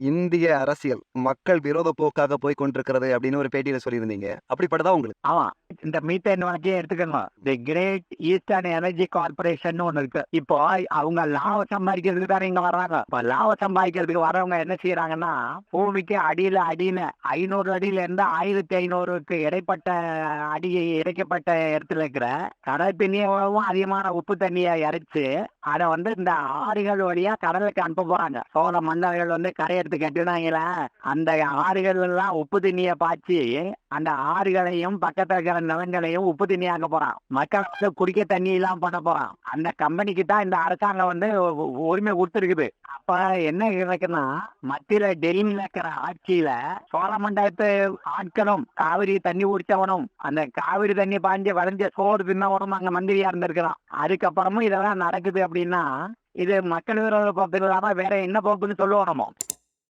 இந்திய அரசியல் மக்கள் விரோத போக்காக போய் கொண்டிருக்கிறது அப்படின்னு ஒரு பேட்டியில சொல்லியிருந்தீங்க. அப்படிப்பட்டதா உங்களுக்கு? ஆமா. இந்த மீத்தேன் வழக்கையே எடுத்துக்கணும். The great eastern energy corporation ஒண்ணு இருக்கு. இப்போ அவங்க லாபம் சம்பாதிக்கிறதுக்கு தானே இங்க வர்றாங்க. இப்போ லாபம் சம்பாதிக்கிறதுக்கு வரவங்க என்ன செய்யறாங்கன்னா பூமிக்கு அடியில அடியில ஐநூறு அடியில இருந்து ஆயிரத்தி ஐநூறுக்கு இடைப்பட்ட அடி இறைக்கப்பட்ட இடத்துல இருக்கிற கடல் தண்ணியும் அதிகமான உப்பு தண்ணியை இறைச்சு அதை வந்து இந்த ஆறுகள் வழியா கடலுக்கு அனுப்ப போறாங்க சோழ மன்னர்கள் வந்து கரையெடுத்து கட்டினாங்களே அந்த ஆறுகள் எல்லாம் உப்பு தண்ணியை பாய்ச்சி அந்த ஆறுகளையும் பக்கத்துல இருக்கிற நிலங்களையும் உப்பு தண்ணியாக்க போறான். மக்கள் வந்து குடிக்க தண்ணி எல்லாம் பண்ண போறான். அந்த கம்பெனிக்கு தான் இந்த அரசாங்கம் வந்து உரிமை கொடுத்துருக்குது. அப்ப என்ன இருக்குன்னா மத்தியில டெல்லியில இருக்கிற ஆட்சியில சோழ மண்டலத்து ஆட்களும் காவிரி தண்ணி குடிச்சவனும் அந்த காவிரி தண்ணி பாஞ்சு வளைஞ்ச சோறு தின்னவனும் அங்க மந்திரியா இருந்திருக்கிறான். அதுக்கப்புறமும் இதெல்லாம் நடக்குது அப்படின்னா இது மக்கள் விரோத போக்கு இல்லாம வேற என்ன போக்குன்னு சொல்லுவோம் நம்ம.